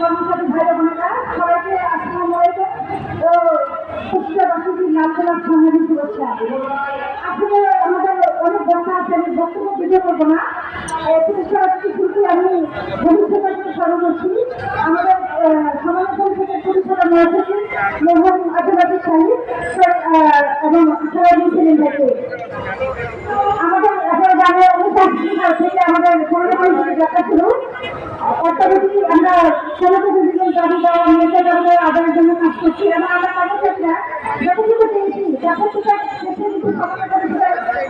কর্মচারী ভাই বোনেরা, সবাইকে আসসালামু আলাইকুম। ও কুষ্টিয়াবাসীর লাল গোলাপ সংগ্রামী শুভেচ্ছা। আসলে আমাদের অনেক কথা আছে, আমি বক্তব্য দিতে পারব না। কুষ্টিয়াবাসী আমি ভবিষ্যতের করছি। আমাদের সমাজ পরিষদের পরিষদের মহাসচিব মোহাম্মদ আব্দুল সাহিদ এবং সবাই ছিলেন তাকে যাত্রা শুরু অর্থনীতি আমরা সমস্ত বিভিন্ন দাবি দেওয়া মেয়েদের দাবি আদায়ের জন্য কাজ করছি। এবং আমরা কর্মচারীরা যতটুকু পেয়েছি, যতটুকু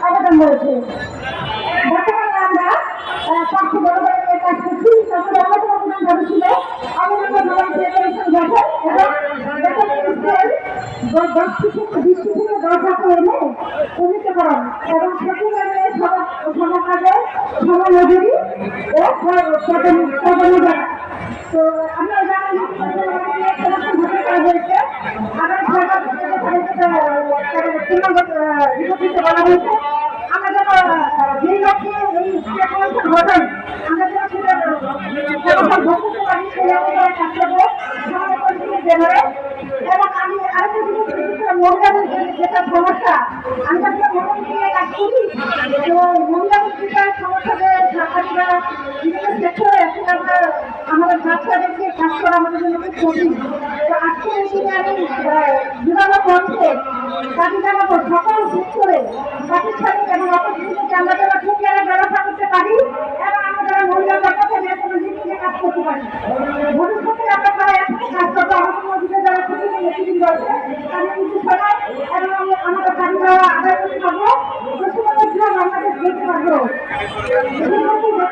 অবদান রয়েছে। বর্তমানে আমরা পাঁচশো বড়দের কাজ করছি। তারপরে আমাদের অবদান ভালো ছিল আমাদের নবাব ফেডারেশন গঠন এবং দশ থেকে বিশ থেকে দশ হাতে এনে উন্নীতকরণ। এবং সেখানে সমাজে সমাজী ও কর্মী তো আমরা জানি হয়েছে। আগামী রিপোর্ট বলা হয়েছে। আমরা যেন যেই লক্ষ্যে এই আমরা এবং আমি আরেকটা জিনিস মহিলাদের যেটা সমস্যা আমি আসলে মহিলা কাজ করি তো মহিলা পত্রিকার সমস্যাতে সাংবাদিকরা বিভিন্ন সেক্টরে এখন আমরা আমাদের বাচ্চাদেরকে কাজ করা আমাদের জন্য খুব কঠিন। তো আজকে দিনে আমি বিভাগ মঞ্চে দাবি জানাব সকল সেক্টরে প্রাতিষ্ঠানিক এবং অপরচুনিটিকে আমরা যারা ঠুকিয়ারের ব্যবস্থা করতে পারি এবং আমরা যারা মহিলা জগতে কোনো নীতিকে কাজ করতে পারি ভবিষ্যতে আমরা তারা একসাথে কাজ করব আমাদের মধ্যে যারা ছোট নেতৃবৃন্দ আছে তাদের কিছু সময় এবং আমরা আমাদের দাবি দেওয়া আদায় করতে পারব পশ্চিমবঙ্গের জন্য বাংলাদেশ দেখতে